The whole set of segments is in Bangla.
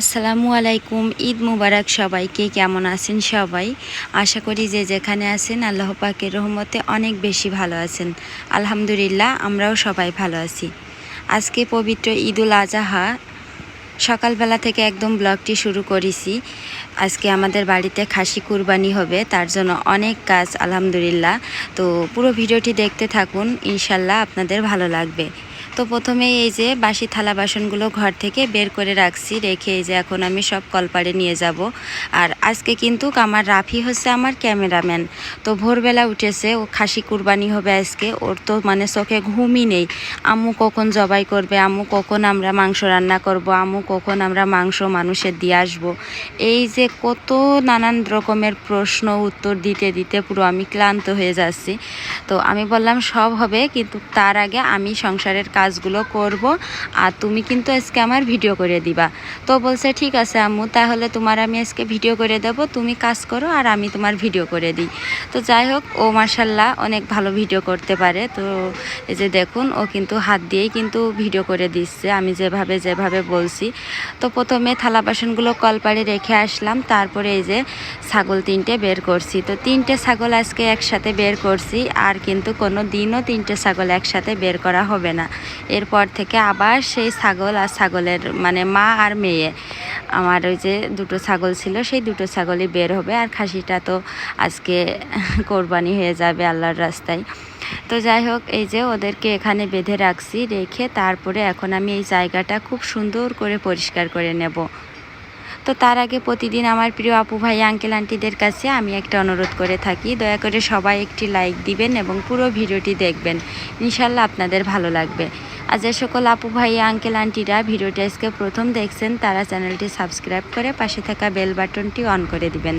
আসসালামু আলাইকুম, ঈদ মুবারক সবাইকে, কেমন আছেন সবাই? আশা করি যে যেখানে আছেন, আল্লাহ পাকের রহমতে অনেক বেশি ভালো আছেন। আলহামদুলিল্লাহ, আমরাও সবাই ভালো আছি। আজকে পবিত্র ঈদুল আজহা, সকালবেলা থেকে একদম ব্লগটি শুরু করেছি। আজকে আমাদের বাড়িতে খাসি কুরবানি হবে, তার জন্য অনেক কাজ, আলহামদুলিল্লাহ। তো পুরো ভিডিওটি দেখতে থাকুন, ইনশাল্লাহ আপনাদের ভালো লাগবে। তো প্রথমে এই যে বাসি থালা বাসনগুলো ঘর থেকে বের করে রাখছি, রেখে এই যে এখন আমি সব কলপাড়ে নিয়ে যাব। আর আজকে কিন্তু আমার রাফি হচ্ছে আমার ক্যামেরাম্যান। তো ভোরবেলা উঠেছে, ও খাসি কুরবানি হবে আজকে, ওর তো মানে চোখে ঘুমই নেই। আম্মু কখন জবাই করবে, আম্মু কখন আমরা মাংস রান্না করব, আম্মু কখন আমরা মাংস মানুষের দিয়ে আসব? এই যে কত নানান রকমের প্রশ্ন, উত্তর দিতে দিতে পুরো আমি ক্লান্ত হয়ে যাচ্ছি। তো আমি বললাম, সব হবে, কিন্তু তার আগে আমি সংসারের কাজগুলো করব আর তুমি কিন্তু আজকে আমার ভিডিও করে দিবা। তো বলছে, ঠিক আছে আম্মু, তাহলে তোমার আমি আজকে ভিডিও করে দেব। তুমি কাজ করো আর আমি তোমার ভিডিও করে দিই। তো যাই হোক, ও মার্শাল্লাহ অনেক ভালো ভিডিও করতে পারে। তো এই যে দেখুন, ও কিন্তু হাত দিয়েই কিন্তু ভিডিও করে দিচ্ছে। আমি যেভাবে যেভাবে বলছি। তো প্রথমে থালা বাসনগুলো কলপাড়ে রেখে আসলাম। তারপরে এই যে ছাগল তিনটে বের করছি। তো তিনটে ছাগল আজকে একসাথে বের করছি। আর কিন্তু কোনো দিনও তিনটে ছাগল একসাথে বের করা হবে না। এরপর থেকে আবার সেই ছাগল আর ছাগলের মানে মা আর মেয়ে। আমার ওই যে দুটো ছাগল ছিল, সেই দুটো ছাগলই বের হবে আর খাসিটা তো আজকে কোরবানি হয়ে যাবে আল্লাহর রাস্তায়। তো যাই হোক, এই যে ওদেরকে এখানে বেঁধে রাখছি, রেখে তারপরে এখন আমি এই জায়গাটা খুব সুন্দর করে পরিষ্কার করে নেব। তো তার আগে প্রতিদিন আমার প্রিয় আপু ভাই আঙ্কেল আন্টিদের কাছে আমি একটা অনুরোধ করে থাকি। দয়া করে সবাই একটি লাইক দিবেন এবং পুরো ভিডিওটি দেখবেন। ইনশাল্লাহ আপনাদের ভালো লাগবে। আর যে সকল আপু ভাই, আঙ্কেল, আন্টিরা ভিডিওটি আজকে প্রথম দেখছেন, তারা চ্যানেলটি সাবস্ক্রাইব করে পাশে থাকা বেল বাটনটি অন করে দিবেন।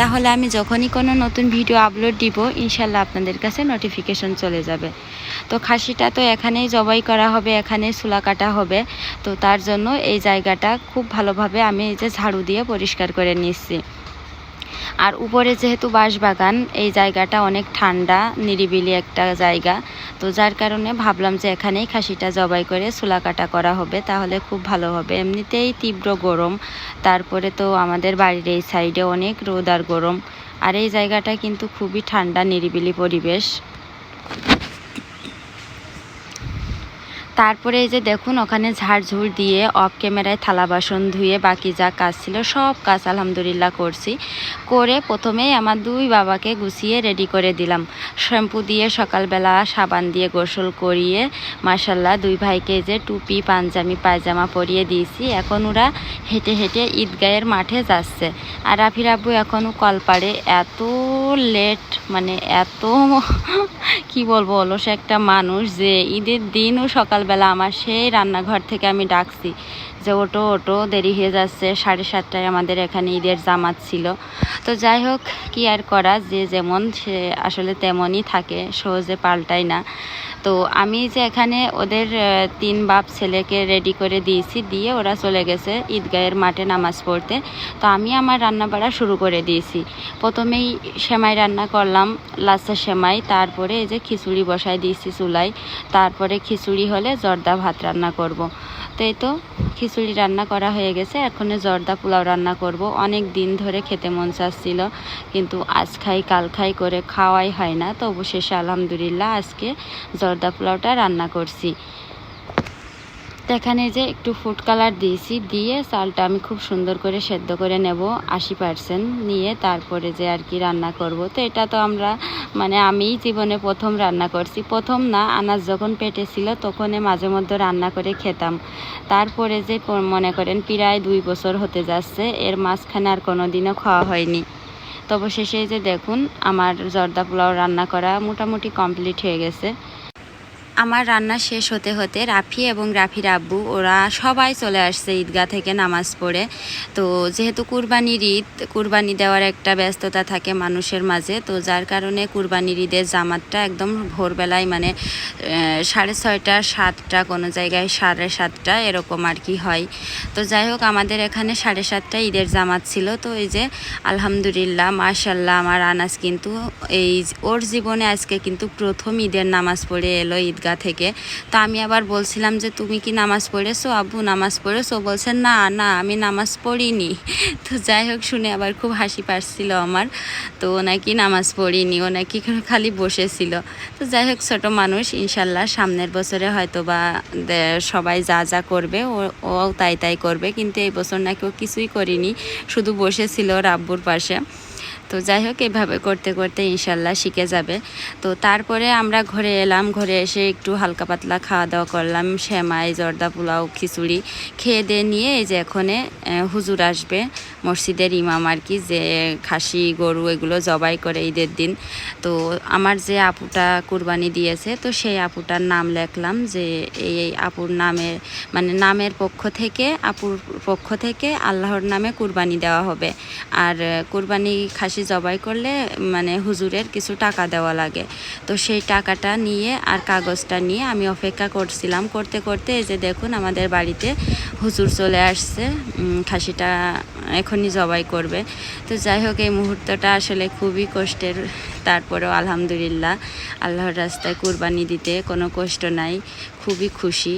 তাহলে আমি যখনই কোনো নতুন ভিডিও আপলোড দিব ইনশাল্লাহ আপনাদের কাছে নোটিফিকেশন চলে যাবে। তো খাসিটা তো এখানেই জবাই করা হবে এখানে চুলা কাটা হবে। তো তার জন্য এই জায়গাটা খুব ভালোভাবে আমি এই যে ঝাড়ু দিয়ে পরিষ্কার করে নিচ্ছি। আর উপরে যেহেতু বাঁশবাগান, এই জায়গাটা অনেক ঠান্ডা, নিরিবিলি একটা জায়গা। তো যার কারণে ভাবলাম যে এখানেই খাসিটা জবাই করে চুলা কাটা করা হবে, তাহলে খুব ভালো হবে। এমনিতেই তীব্র গরম, তারপরে তো আমাদের বাড়ির এই সাইডে অনেক রোদ আর গরম। আর এই জায়গাটা কিন্তু খুবই ঠান্ডা, নিরিবিলি পরিবেশ। তারপরে এই যে দেখুন, ওখানে ঝাড়ঝুড় দিয়ে অফ ক্যামেরায় থালা বাসন ধুয়ে বাকি যা কাজ ছিল, সব কাজ আলহামদুলিল্লাহ করছি। করে প্রথমেই আমার দুই বাবাকে গুছিয়ে রেডি করে দিলাম। শ্যাম্পু দিয়ে সকালবেলা সাবান দিয়ে গোসল করিয়ে মাসাল্লাহ দুই ভাইকে যে টুপি পাঞ্জামি পায়জামা পরিয়ে দিয়েছি। এখন ওরা হেঁটে হেঁটে ঈদগাহের মাঠে যাচ্ছে। আর রাফির আব্বু এখনও কলপাড়ে এত লেট মানে এত, কি বলব অলস একটা মানুষ যে ঈদের দিনও সকালবেলা আমার সেই রান্নাঘর থেকে আমি ডাকছি। যে ওটো ওটো দেরি হয়ে যাচ্ছে। সাড়ে সাতটায় আমাদের এখানে ঈদের জামাত ছিল। তো যাই হোক, কি আর করা, যে যেমন, সে আসলে তেমনই থাকে, সহজে পাল্টায় না। তো আমি যে এখানে ওদের তিন বাপ ছেলেকে রেডি করে দিয়েছি, দিয়ে ওরা চলে গেছে ঈদগাহের মাঠে নামাজ পড়তে। তো আমি আমার রান্না বাড়া শুরু করে দিয়েছি। প্রথমেই সেমাই রান্না করলাম, লাচ্ছা সেমাই, তারপরে এই যে খিচুড়ি বসাই দিয়েছি চুলায়। তারপরে খিচুড়ি হলে জর্দা ভাত রান্না করব। তো এই তো খিচুড়ি রান্না করা হয়ে গেছে। এখন জর্দা পোলাও রান্না করব। অনেক দিন ধরে খেতে মন চাচ্ছিল, কিন্তু আজ খাই, কাল খাই করে খাওয়াই হয় না। তো অবশেষে আলহামদুলিল্লাহ আজকে জর্দা পোলাওটা রান্না করছি। তো এখানে যে একটু ফুড কালার দিয়েছি, দিয়ে চালটা আমি খুব সুন্দর করে সেদ্ধ করে নেব আশি পার্সেন্ট নিয়ে তারপরে যে আর কি রান্না করব। তো এটা তো আমরা মানে আমিই জীবনে প্রথম রান্না করছি। প্রথম না, আনাজ যখন পেটে ছিল তখনই মাঝে মধ্যে রান্না করে খেতাম। তারপরে যে মনে করেন প্রায় দুই বছর হতে যাচ্ছে, এর মাঝখানে আর কোনো দিনও খাওয়া হয়নি। তো অবশেষে এই যে দেখুন, আমার জর্দা পোলাও রান্না করা মোটামুটি কমপ্লিট হয়ে গেছে। আমার রান্না শেষ হতে হতে রাফি এবং রাফির আব্বু, ওরা সবাই চলে আসছে ঈদগাহ থেকে নামাজ পড়ে। তো যেহেতু কুরবানির ঈদ, কুরবানি দেওয়ার একটা ব্যস্ততা থাকে মানুষের মাঝে, তো যার কারণে কুরবানির ঈদের জামাতটা একদম ভোরবেলায় মানে সাড়ে ছয়টা, সাতটা, কোনো জায়গায় সাড়ে সাতটা এরকম আর কি হয়। তো যাই হোক, আমাদের এখানে সাড়ে সাতটা ঈদের জামাত ছিল। তো এই যে আলহামদুলিল্লাহ মাশাল্লাহ আমার আনাস কিন্তু এই, ওর জীবনে আজকে কিন্তু প্রথম ঈদের নামাজ পড়ে এলো ঈদগাহ থেকে। তো আমি আবার বলছিলাম যে, তুমি কি নামাজ পড়েছো? আব্বু, নামাজ পড়েছো? বলছেন না না, আমি নামাজ পড়িনি। তো যাই হোক, শুনে আবার খুব হাসি পাচ্ছিল আমার। তো ও নাকি নামাজ পড়িনি, ও নাকি খালি বসেছিল। তো যাই হোক, ছোটো মানুষ, ইনশাল্লাহ সামনের বছরে হয়তো বা সবাই যা যা করবে, ও ও তাই তাই করবে। কিন্তু এই বছর নাকি ও কিছুই করিনি, শুধু বসেছিল ওর আব্বুর পাশে। তো যাই হোক, এভাবে করতে করতে ইনশাল্লাহ শিখে যাবে। তো তারপরে আমরা ঘরে এলাম, ঘরে এসে একটু হালকা পাতলা খাওয়া দাওয়া করলাম শ্যামাই জর্দা পোলাও, খিচুড়ি। খেয়ে দিয়ে নিয়ে এই যে এখানে হুজুর আসবে, মসজিদের ইমাম আর কি, যে খাসি, গরু এগুলো জবাই করে ঈদের দিন। তো আমার যে আপুটা কুরবানি দিয়েছে, তো সেই আপুটার নাম লেখলাম যে, এই আপুর নামের মানে নামের পক্ষ থেকে, আপুর পক্ষ থেকে আল্লাহর নামে কুরবানি দেওয়া হবে। আর কুরবানি খাসি জবাই করলে মানে হুজুরের কিছু টাকা দেওয়া লাগে। তো সেই টাকাটা নিয়ে আর কাগজটা নিয়ে আমি অপেক্ষা করছিলাম করতে করতে, এই যে দেখুন আমাদের বাড়িতে হুজুর চলে আসছে খাসিটা এখনই জবাই করবে। তো যাই হোক, এই মুহূর্তটা আসলে খুবই কষ্টের। তারপরেও আলহামদুলিল্লাহ, আল্লাহর রাস্তায় কুরবানি দিতে কোনো কষ্ট নাই, খুবই খুশি।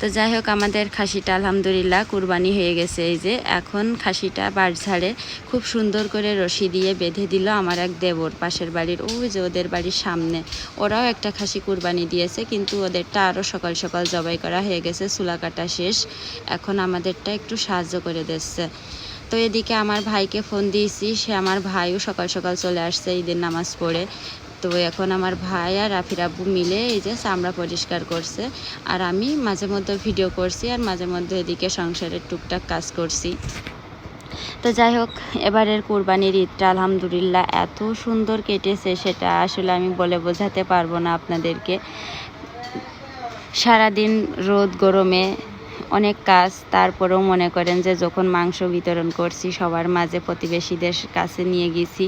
তো যাই হোক আমাদের খাসিটা আলহামদুলিল্লাহ কুরবানি হয়ে গেছে। এই যে এখন খাসিটা বাড় ছাড়ে খুব সুন্দর করে রশি দিয়ে বেঁধে দিল আমার এক দেবর পাশের বাড়ির ওই যে ওদের বাড়ির সামনে। ওরাও একটা খাসি কুরবানি দিয়েছে, কিন্তু ওদেরটা আরও সকাল সকাল জবাই করা হয়ে গেছে চুলা কাটা শেষ। এখন আমাদেরটা একটু সাহায্য করে দিচ্ছে। তো এদিকে আমার ভাইকে ফোন দিয়েছি। সে আমার ভাইও সকাল সকাল চলে আসছে ঈদের নামাজ পড়ে। তো এখন আমার ভাই আর রাফির আব্বু মিলে এই যে চামড়া পরিষ্কার করছে। আর আমি মাঝে মধ্যে ভিডিও করছি আর মাঝে মধ্যে এদিকে সংসারের টুকটাক কাজ করছি। তো যাই হোক, এবারের কোরবানির ঈদটা আলহামদুলিল্লাহ এত সুন্দর কেটেছে সেটা আসলে আমি বলে বোঝাতে পারব না আপনাদেরকে। সারাদিন রোদ গরমে অনেক কাজ, তারপরেও মনে করেন যে যখন মাংস বিতরণ করছি, সবার মাঝে প্রতিবেশীদের কাছে নিয়ে গেছি,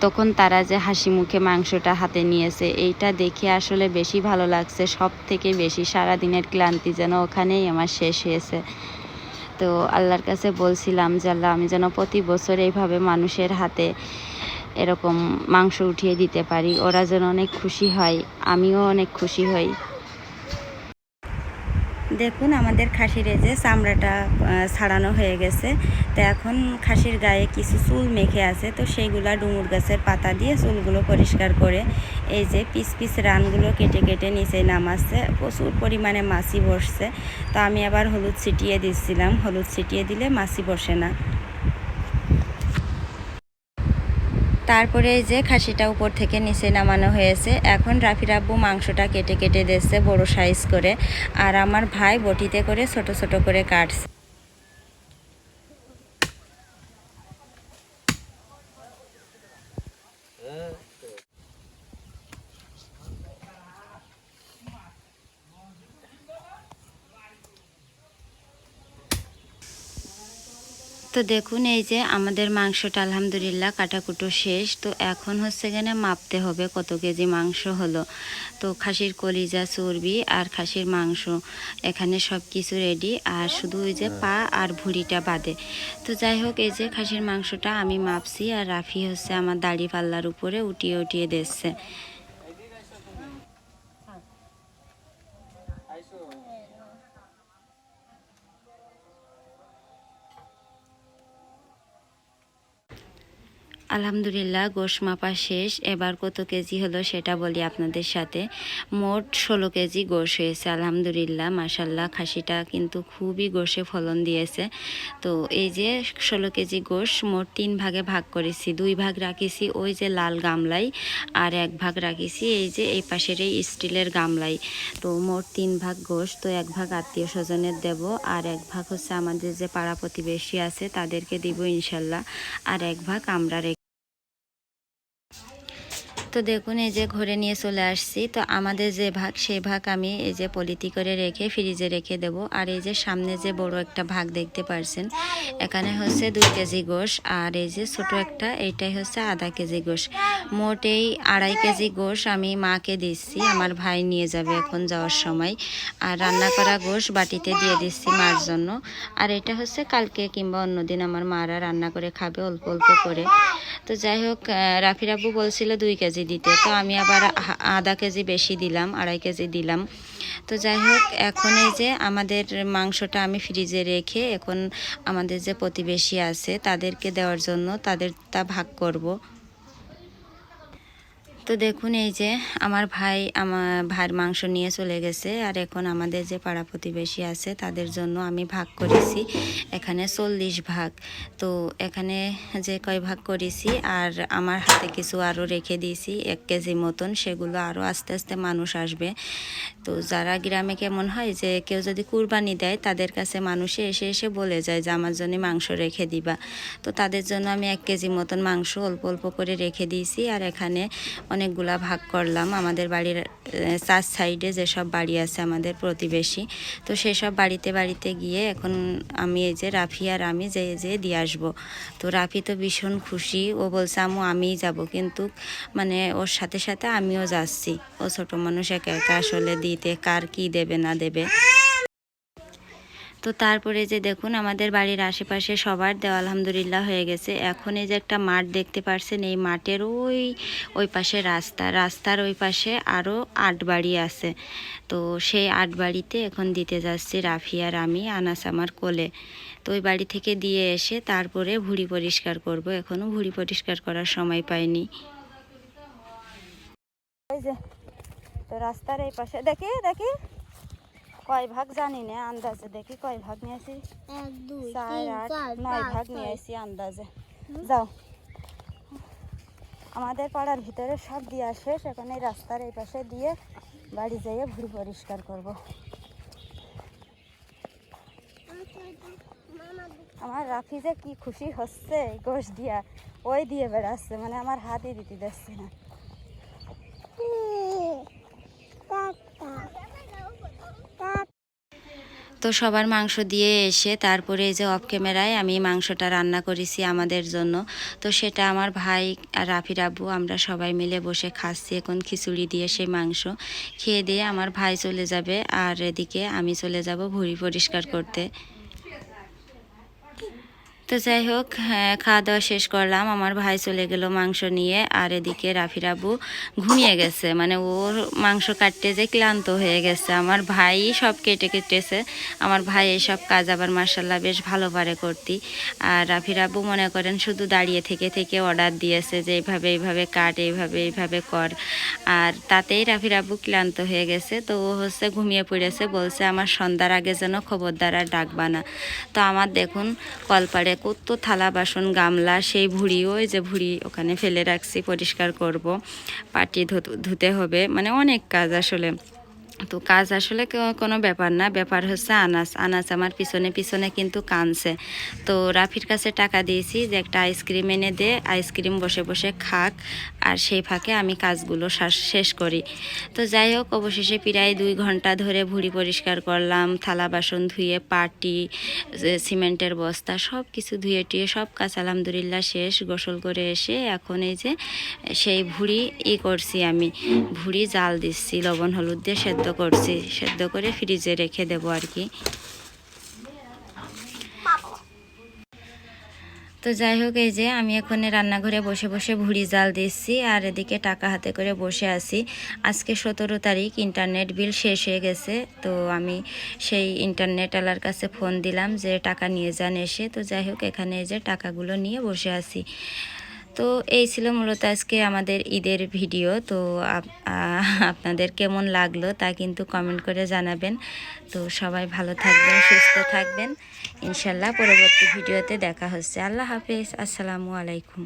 তখন তারা যে হাসি মুখে মাংসটা হাতে নিয়েছে, এইটা দেখে আসলে বেশি ভালো লাগছে। সব থেকে বেশি সারাদিনের ক্লান্তি যেন ওখানেই আমার শেষ হয়েছে। তো আল্লাহর কাছে বলছিলাম যে, আল্লাহ, আমি যেন প্রতি বছর এইভাবে মানুষের হাতে এরকম মাংস উঠিয়ে দিতে পারি। ওরা যেন অনেক খুশি হয়। আমিও অনেক খুশি হই। দেখুন, আমাদের খাসির এই যে চামড়াটা ছাড়ানো হয়ে গেছে। তো এখন খাসির গায়ে কিছু চুল মেখে আছে, তো সেইগুলা ডুমুর গাছের পাতা দিয়ে চুলগুলো পরিষ্কার করে এই যে পিস পিস রানগুলো কেটে কেটে নিচে নামাচ্ছে। প্রচুর পরিমাণে মাছি বসছে। তো আমি আবার হলুদ ছিটিয়ে দিচ্ছিলাম। হলুদ ছিটিয়ে দিলে মাছি বসে না। তারপরে এই যে খাসিটা উপর থেকে নিচে নামানো হয়েছে। এখন রাফির আব্বু মাংসটা কেটে কেটে দিচ্ছে বড় সাইজ করে। আর আমার ভাই বটিতে করে ছোট ছোট করে কাটছে। তো দেখুন, এই যে আমাদের মাংসটা আলহামদুলিল্লাহ কাটাকুটো শেষ। তো এখন হচ্ছে এখানে মাপতে হবে কত কেজি মাংস হলো। তো খাসির কলিজা, চর্বি আর খাসির মাংস এখানে সব কিছু রেডি আর শুধু ওই যে পা আর ভুঁড়িটা বাদে। তো যাই হোক, এই যে খাসির মাংসটা আমি মাপছি আর রাফি হচ্ছে আমার দাড়ি পাল্লার উপরে উঠিয়ে উঠিয়ে দিচ্ছে। আলহামদুলিল্লাহ, গোশ মাপা শেষ। এবার কত কেজি হলো সেটা বলি আপনাদের সাথে। মোট ষোলো কেজি গোশ হয়েছে, আলহামদুলিল্লাহ মাসাল্লাহ খাসিটা কিন্তু খুবই গোশে ফলন দিয়েছে। তো এই যে ষোলো কেজি গোশ মোট তিন ভাগে ভাগ করেছি। দুই ভাগ রাখিছি ওই যে লাল গামলাই আর এক ভাগ রাখিছি এই যে এই পাশের এই স্টিলের গামলাই। তো মোট তিন ভাগ গোশ, তো এক ভাগ আত্মীয় স্বজনের দেব আর এক ভাগ হচ্ছে আমাদের যে পাড়া প্রতিবেশী আছে তাদেরকে দিব ইনশাল্লাহ আর এক ভাগ আমরা তো দেখুন এই যে ঘরে নিয়ে চলে আসছি। তো আমাদের যে ভাগ সেই ভাগ আমি এই যে পলিতি করে রেখে ফ্রিজে রেখে দেব। আর এই যে সামনে যে বড় একটা ভাগ দেখতে পারছেন এখানে হচ্ছে দুই কেজি গোশ। আর এই যে ছোট একটা এইটাই হচ্ছে আধা কেজি গোশ। মোট এই আড়াই কেজি গোশ আমি মাকে দিচ্ছি আমার ভাই নিয়ে যাবে এখন যাওয়ার সময়। আর রান্না করা গোশ বাটিতে দিয়ে দিচ্ছি মার জন্য। আর এটা হচ্ছে কালকে কিংবা অন্যদিন আমার মারা রান্না করে খাবে অল্প অল্প করে। তো যাই হোক আহ, রাফি রাব্বু বলছিল দুই কেজি দিতে। তো আমি আবার আধা কেজি বেশি দিলাম, আড়াই কেজি দিলাম। তো যাই হোক, এখন এই যে আমাদের মাংসটা আমি ফ্রিজে রেখে এখন আমাদের যে প্রতিবেশী আছে তাদেরকে দেওয়ার জন্য তাদের তা ভাগ করব। তো দেখুন, এই যে আমার ভাই আমার ভাইয়ের মাংস নিয়ে চলে গেছে, আর এখন আমাদের যে পাড়া প্রতিবেশী আছে, তাদের জন্য আমি ভাগ করেছি, এখানে চল্লিশ ভাগ। তো এখানে যে কয় ভাগ করেছি, আর আমার হাতে কিছু আরও রেখে দিয়েছি, এক কেজি মতন, সেগুলো আরও আস্তে আস্তে মানুষ আসবে। তো যারা গ্রামে কেমন হয় যে, কেউ যদি কুরবানি দেয়, তাদের কাছে মানুষে এসে এসে বলে যায় যে, আমার জন্য মাংস রেখে দিবা। তো তাদের জন্য আমি এক কেজি মতন মাংস অল্প অল্প করে রেখে দিয়েছি, আর এখানে অনেকগুলা ভাগ করলাম। আমাদের বাড়ির চার সাইডে যেসব বাড়ি আছে আমাদের প্রতিবেশী, তো সেসব বাড়িতে বাড়িতে গিয়ে এখন আমি এই যে রাফি আর আমি যে যে দিয়ে আসব। তো রাফি তো ভীষণ খুশি। ও বলছে আমু আমিই যাব। কিন্তু মানে ওর সাথে সাথে আমিও যাচ্ছি। ও ছোট মানুষ, একা একা আসলে দিতে কার কি দেবে না দেবে। তো তারপরে যে দেখুন, আমাদের বাড়ির আশেপাশে সবার দেওয়া আলহামদুলিল্লাহ হয়ে গেছে। এখন এই যে একটা মাঠ দেখতে পারছেন, এই মাঠের ওই ওই পাশে রাস্তা। রাস্তার ওই পাশে আরও আট বাড়ি আছে। তো সেই আট বাড়িতে এখন দিতে যাচ্ছি রাফি আর আমি, আনাস আমার কোলে। তো ওই বাড়ি থেকে দিয়ে এসে তারপরে ভুড়ি পরিষ্কার করব। এখনও ভুড়ি পরিষ্কার করার সময় পাইনি। তো রাস্তার এই পাশে, দেখি দেখি। কয় ভাগ জানি না আন্দাজে দেখি কয় ভাগ নিয়ে চার আট নয় ভাগ নিয়ে আসি আন্দাজে। যাও। আমাদের পাড়ার ভিতরে সব দিয়ে শেষ এখন এই রাস্তার এই পাশে দিয়ে বাড়ি যেয়ে ভুড়ি পরিষ্কার করব। আমার রাফি যে কি খুশি হচ্ছে গোশ দিয়া ওই দিয়ে বেড়াচ্ছে মানে আমার হাতই দিতে দিচ্ছে না। তো সবার মাংস দিয়ে এসে তারপরে এই যে অফ ক্যামেরায় আমি মাংসটা রান্না করেছি আমাদের জন্য। তো সেটা আমার ভাই আর রাফির আব্বু, আমরা সবাই মিলে বসে খাচ্ছি এখন খিচুড়ি দিয়ে সেই মাংস। খেয়ে দিয়ে আমার ভাই চলে যাবে আর এদিকে আমি চলে যাব ভুঁড়ি পরিষ্কার করতে। তো যাই হোক হ্যাঁ, খাওয়া দাওয়া শেষ করলাম। আমার ভাই চলে গেল মাংস নিয়ে আর এদিকে রাফির আব্বু ঘুমিয়ে গেছে। মানে ওর মাংস কাটতে যে ক্লান্ত হয়ে গেছে। আমার ভাই সব কেটে কেটেছে। আমার ভাই এইসব কাজ আবার মার্শাল্লাহ বেশ ভালো পারে করতি। আর রাফির আব্বু মনে করেন শুধু দাঁড়িয়ে থেকে থেকে অর্ডার দিয়েছে যে এইভাবে এইভাবে কাট এইভাবে এইভাবে কর। আর তাতেই রাফির আব্বু ক্লান্ত হয়ে গেছে। তো ও হচ্ছে ঘুমিয়ে পড়েছে। বলছে আমার সন্ধ্যার আগে যেন খবরদার আর ডাকবা না। তো আমার দেখুন কলপাড়ে কত থালা বাসন, গামলা, সেই ভুড়ি ওই যে ভুড়ি ওখানে ফেলে রাখছি, পরিষ্কার করব। পাটি ধুতে হবে মানে অনেক কাজ আসলে। তো কাজ আসলে কোনো ব্যাপার না। ব্যাপার হচ্ছে আনাস। আনাস আমার পিছনে পিছনে কিন্তু কানছে তো রাফির কাছে টাকা দিয়েছি যে একটা আইসক্রিম এনে দে। আইসক্রিম বসে বসে খাক। আর সেই ফাঁকে আমি কাজগুলো শেষ করি। তো যাই হোক, অবশেষে প্রায় দুই ঘণ্টা ধরে ভুড়ি পরিষ্কার করলাম। থালা বাসন ধুয়ে পাটি সিমেন্টের বস্তা সব কিছু ধুয়ে টুয়ে সব কাজ আলহামদুলিল্লাহ শেষ। গোসল করে এসে এখন এই যে, সেই ভুড়ি ই করছি আমি। ভুড়ি জাল দিচ্ছি, লবণ, হলুদ দিয়ে সেদ্ধ করছি, সেদ্ধ করে ফ্রিজে রেখে দেবো আর কি। তো যাই হোক, এই যে আমি এখন রান্নাঘরে বসে বসে ভুড়ি জাল দিচ্ছি আর এদিকে টাকা হাতে করে বসে আছি। আজকে সতেরো তারিখ ইন্টারনেট বিল শেষ হয়ে গেছে, তো আমি সেই ইন্টারনেট আলার কাছে ফোন দিলাম যে টাকা নিয়ে যান এসে। তো যাই হোক, এখানে যে টাকাগুলো নিয়ে বসে আছি। তো এই ছিল মূলত আজকে আমাদের ঈদের ভিডিও। তো আপনাদের কেমন লাগল তা কিন্তু কমেন্ট করে জানাবেন। তো সবাই ভালো থাকবেন, সুস্থ থাকবেন। ইনশাল্লাহ পরবর্তী ভিডিওতে দেখা হচ্ছে। আল্লাহ হাফেজ। আসসালামু আলাইকুম।